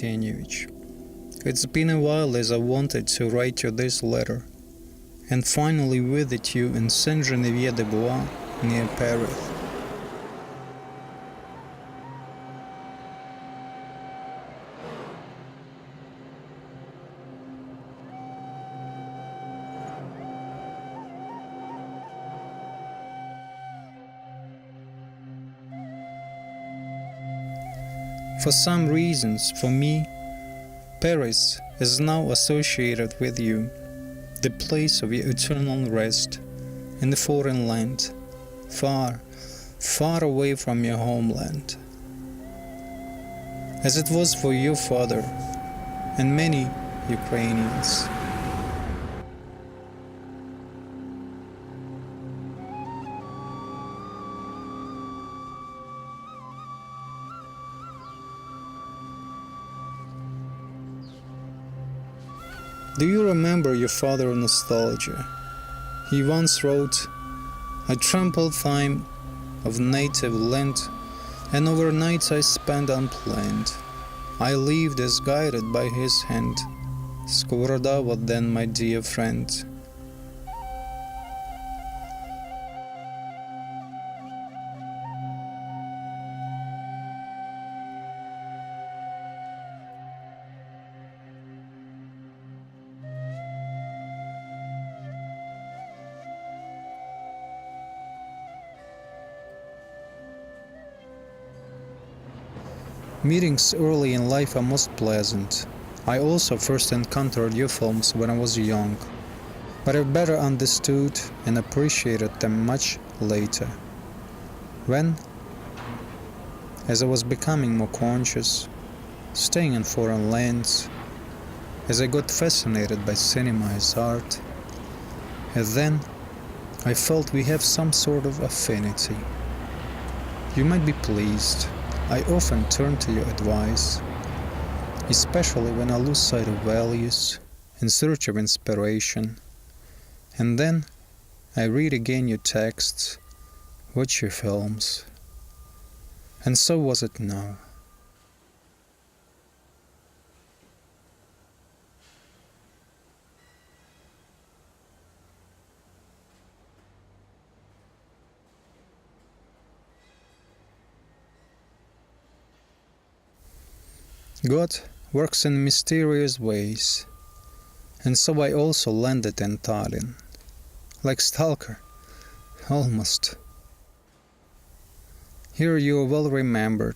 It's been a while as I wanted to write you this letter, and finally visit you in Saint Genevieve de Bois near Paris. For some reasons, for me, Paris is now associated with you, the place of your eternal rest in the foreign land, far, far away from your homeland. As it was for your father and many Ukrainians. Do you remember your father nostalgia? He once wrote, I trampled time of native land, and over nights I spent unplanned. I lived as guided by his hand. Skovoroda was then my dear friend. Meetings early in life are most pleasant. I also first encountered your films when I was young, but I better understood and appreciated them much later. When, as I was becoming more conscious, staying in foreign lands, as I got fascinated by cinema as art, and then I felt we have some sort of affinity. You might be pleased. I often turn to your advice, especially when I lose sight of values in search of inspiration. And then I read again your texts, watch your films. And so was it now. God works in mysterious ways, and so I also landed in Tallinn, like Stalker, almost. Here you are well remembered.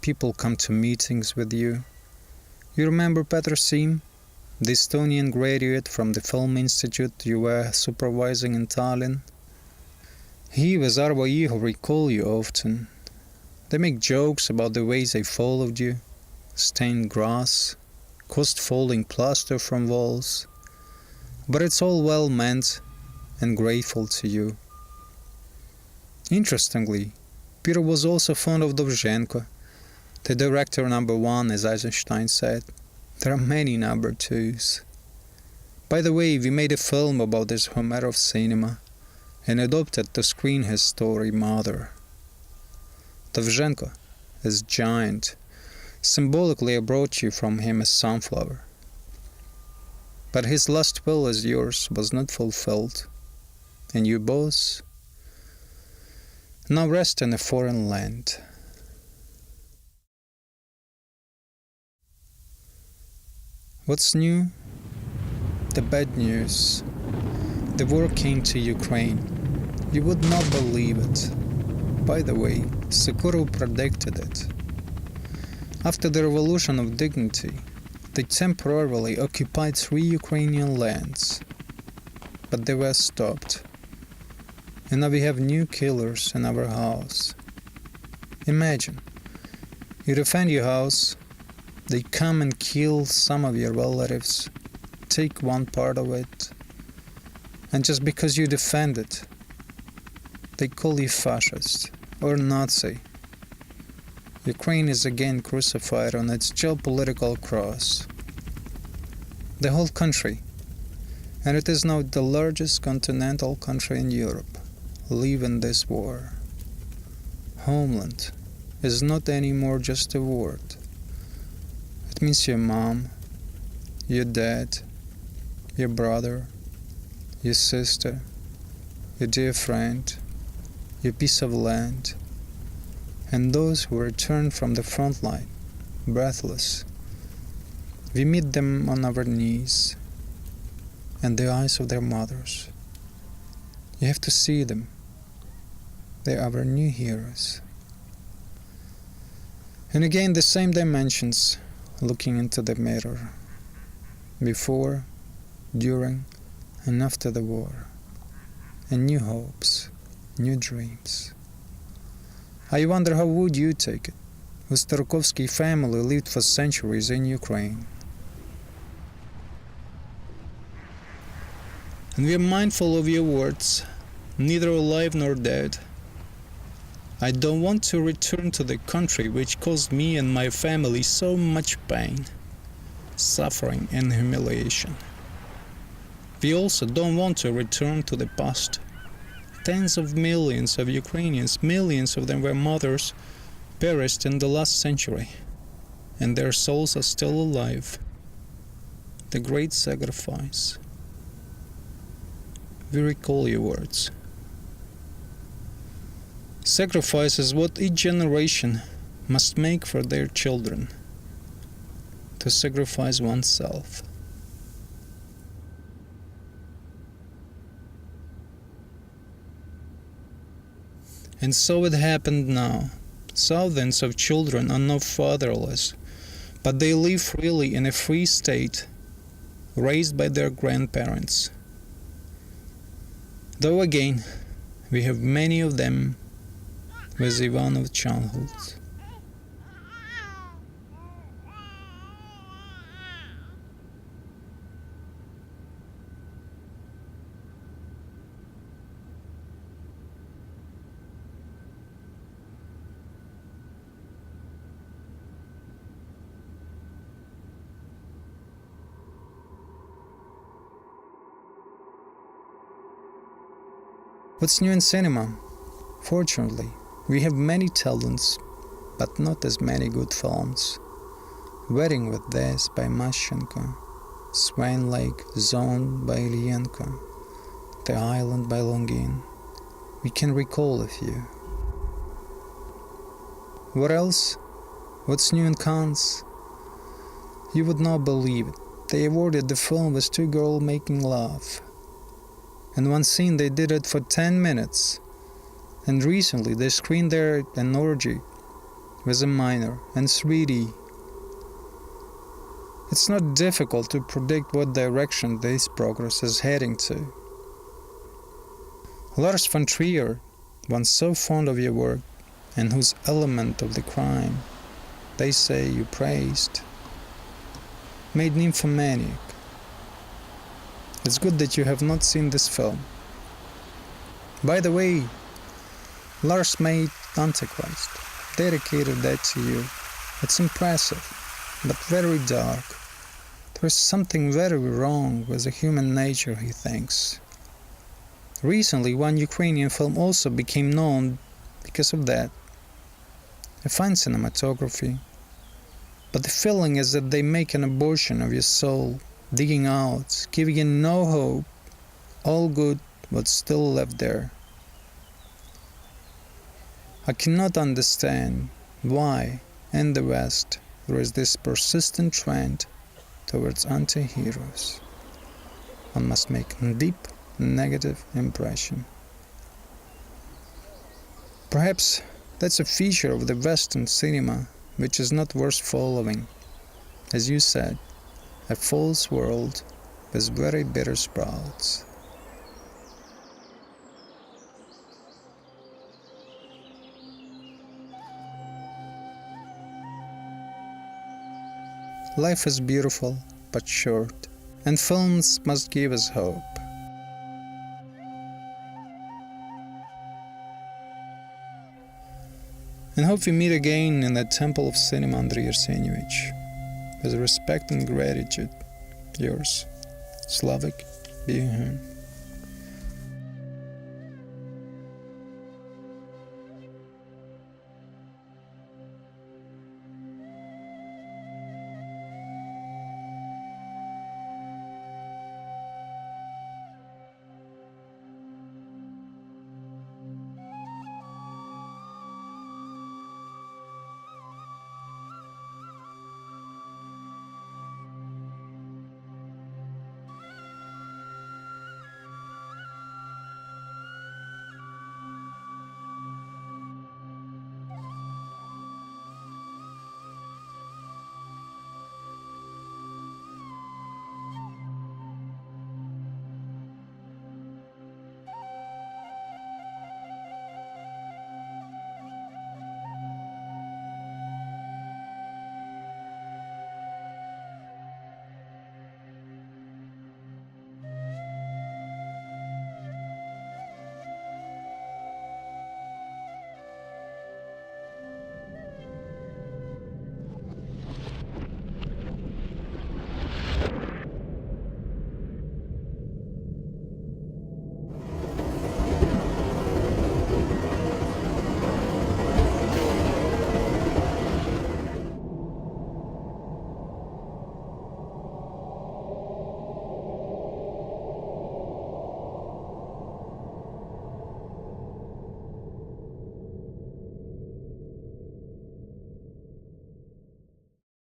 People come to meetings with you. You remember Petr Sim, the Estonian graduate from the Film Institute you were supervising in Tallinn? He with Arvo Iho recall you often. They make jokes about the ways they followed you stained grass, caused falling plaster from walls, but it's all well meant and grateful to you. Interestingly, Peter was also fond of Dovzhenko, the director number one, as Eisenstein said. There are many number twos. By the way, we made a film about this Homer of cinema and adopted to screen his story Mother. Dovzhenko is giant Symbolically, I brought you from him a sunflower. But his last will as yours was not fulfilled, and you both now rest in a foreign land. What's new? The bad news. The war came to Ukraine. You would not believe it. By the way, Sukhorov predicted it. After the Revolution of Dignity, they temporarily occupied three Ukrainian lands, but they were stopped. And now we have new killers in our house. Imagine, you defend your house, they come and kill some of your relatives, take one part of it, and just because you defend it, they call you fascist or Nazi Ukraine is again crucified on its geopolitical cross. The whole country, and it is now the largest continental country in Europe, live in this war. Homeland is not anymore just a word. It means your mom, your dad, your brother, your sister, your dear friend, your piece of land, and those who return from the front line, breathless. We meet them on our knees and the eyes of their mothers. You have to see them. They are our new heroes. And again, the same dimensions looking into the mirror before, during, and after the war, and new hopes, new dreams. I wonder how would you take it? The Tarkovsky family lived for centuries in Ukraine. And we are mindful of your words, neither alive nor dead. I don't want to return to the country which caused me and my family so much pain, suffering, and humiliation. We also don't want to return to the past. Tens of millions of Ukrainians, millions of them were mothers, perished in the last century, and their souls are still alive. The great sacrifice. We recall your words. Sacrifice is what each generation must make for their children to sacrifice oneself. And so it happened now. Thousands of children are not fatherless, but they live freely in a free state, raised by their grandparents. Though again, we have many of them with Ivan of childhood. What's new in cinema? Fortunately, we have many talents, but not as many good films. Wedding with Death by Mashchenko, Swain Lake Zone by Ilyenko, The Island by Longin. We can recall a few. What else? What's new in Cannes? You would not believe it. They awarded the film with two girls making love. In one scene, they did it for 10 minutes. And recently, they screened there an orgy with a minor and 3D. It's not difficult to predict what direction this progress is heading to. Lars von Trier, once so fond of your work, and whose element of the crime they say you praised, made Nymphomaniac. It's good that you have not seen this film. By the way, Lars made Antichrist, dedicated that to you. It's impressive, but very dark. There is something very wrong with the human nature, he thinks. Recently, one Ukrainian film also became known because of that. A fine cinematography, but the feeling is that they make an abortion of your soul digging out, giving in no hope, all good what's still left there. I cannot understand why in the West there is this persistent trend towards anti heroes. One must make a deep negative impression. Perhaps that's a feature of the Western cinema which is not worth following. As you said, a false world with very bitter sprouts. Life is beautiful but short, and films must give us hope. And hope we meet again in the temple of cinema Andrei Arsenyevich. With respect and gratitude, yours, Slavic Bihun.